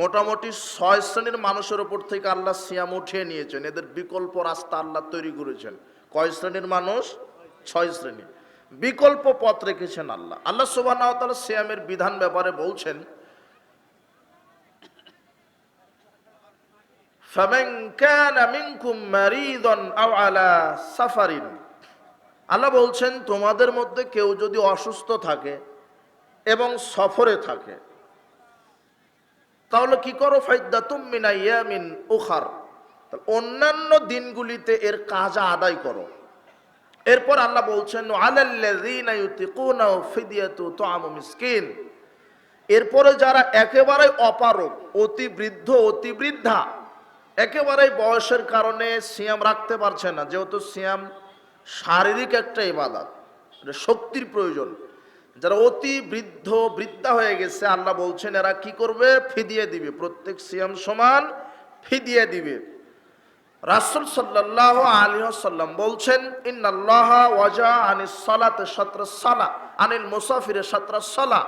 মোটামুটি ছয় শ্রেণির মানুষের উপর থেকে আল্লাহ সিয়াম উঠিয়ে নিয়েছেন। এদের বিকল্প রাস্তা আল্লাহ তৈরি করেছেন। কয় শ্রেণির মানুষ? ছয় শ্রেণি। বিকল্প পথ রেখেছেন আল্লাহ। আল্লাহ সুবাহ সিয়ামের বিধান ব্যাপারে বলছেন আল্লাহ বলছেন, তোমাদের মধ্যে কেউ যদি অসুস্থ থাকে এবং সফরে থাকে তাহলে কি করো? ফাইদা তুমিনা ইয়ামিন উখার অন্যান্য দিনগুলিতে এর কাজা আদায় করো। এরপর আল্লাহ বলছেন মিসকিন। এরপরে যারা একেবারে অপারক অতি বৃদ্ধ, অতি বৃদ্ধা, একেবারে বয়সের কারণে সিয়াম রাখতে পারছে না, যেহেতু সিয়াম শারীরিক একটা ইবাদত শক্তির প্রয়োজন। যারা অতি বৃদ্ধ, বৃদ্ধা হয়ে গেছে, আল্লাহ বলছেন, এরা কি করবে? ফিদিয়ে দিবে। প্রত্যেক সিয়াম সমান ফিদিয়ে দিবে। রাসুল সাল্লাহ আলী সাল্লাম বলছেন, ইন্নাল্লাহ ওয়াজা আনিস সালাত সাত্র সালা, আনিল মুসাফিরে সাত্র সালা।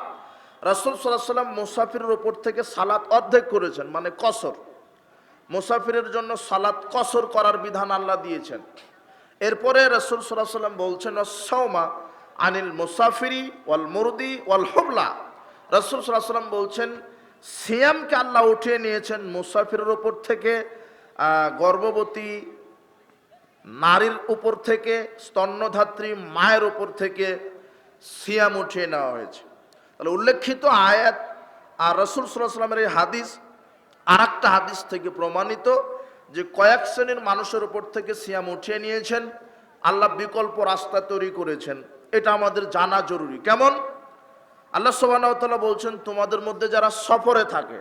রাসুল সাল্লাহ সাল্লাম মুসাফিরের উপর থেকে সালাত অর্ধেক করেছেন মানে কসর। মুসাফিরের জন্য সালাত কসর করার বিধান আল্লাহ দিয়েছেন। এরপরে রসুল সাল্লাহ সাল্লাম বলছেন সৌমা আনিল মুসাফিরি ওয়াল মুরদি ওয়াল হুবলা। রসুল সাল্লাম বলছেন, সিয়ামকে আল্লাহ উঠিয়ে নিয়েছেন মুসাফিরের উপর থেকে গর্ভবতী নারীর উপর থেকে, স্তন্যধাত্রী মায়ের উপর থেকে সিয়াম উঠিয়ে নেওয়া হয়েছে। তাহলে উল্লেখিত আয়াত আর রসুল সাল্লামের এই হাদিস আর একটা হাদিস থেকে প্রমাণিত যে কয়েক শ্রেণির মানুষের উপর থেকে সিয়াম উঠিয়ে নিয়েছেন, আল্লাহ বিকল্প রাস্তা তৈরি করেছেন। এটা আমাদের জানা জরুরি। কেমন? আল্লাহ সোবানাওতালা বলছেন, তোমাদের মধ্যে যারা সফরে থাকে,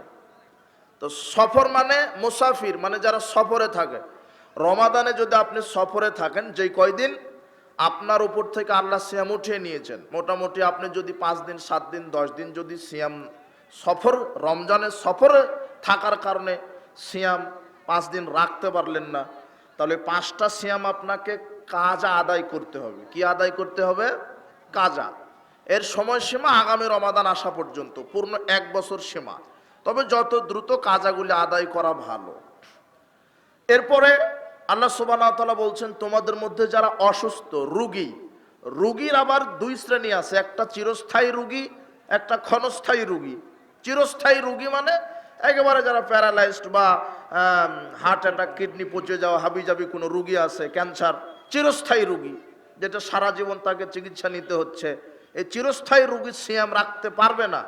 তো সফর মানে মুসাফির মানে যারা সফরে থাকে। রমাদানে যদি আপনি সফরে থাকেন, যেই কয়দিন? আপনার উপর থেকে আল্লাহ সিয়াম উঠিয়ে নিয়েছেন। মোটামুটি আপনি যদি পাঁচ দিন, সাত দিন, দশ দিন যদি সিয়াম সফর, রমজানের সফরে থাকার কারণে সিয়াম পাঁচ দিন রাখতে পারলেন না, তাহলে পাঁচটা সিয়াম আপনাকে কাজা আদায় করতে হবে। কি আদায় করতে হবে? কাজা। এর সময়সীমা আগামী রমাদান আসা পর্যন্ত, পূর্ণ এক বছর সীমা। তবে যত দ্রুত কাজাগুলি আদায় করা ভালো। এরপরে আল্লাহ সুবাহ বলছেন, তোমাদের মধ্যে যারা অসুস্থ, রুগী, রুগীর আবার দুই শ্রেণি আছে। একটা চিরস্থায়ী রুগী, একটা ক্ষণস্থায়ী রুগী। চিরস্থায়ী রুগী মানে একেবারে যারা প্যারালাইজড বা হার্ট অ্যাটাক কিডনি পচে যাওয়া, হাবিজাবি কোনো রুগী আছে ক্যান্সার চিরস্থায়ী রুগী, যেটা সারা জীবন তাকে চিকিৎসা নিতে হচ্ছে। এই চিরস্থায়ী রুগী সিয়াম রাখতে পারবে না।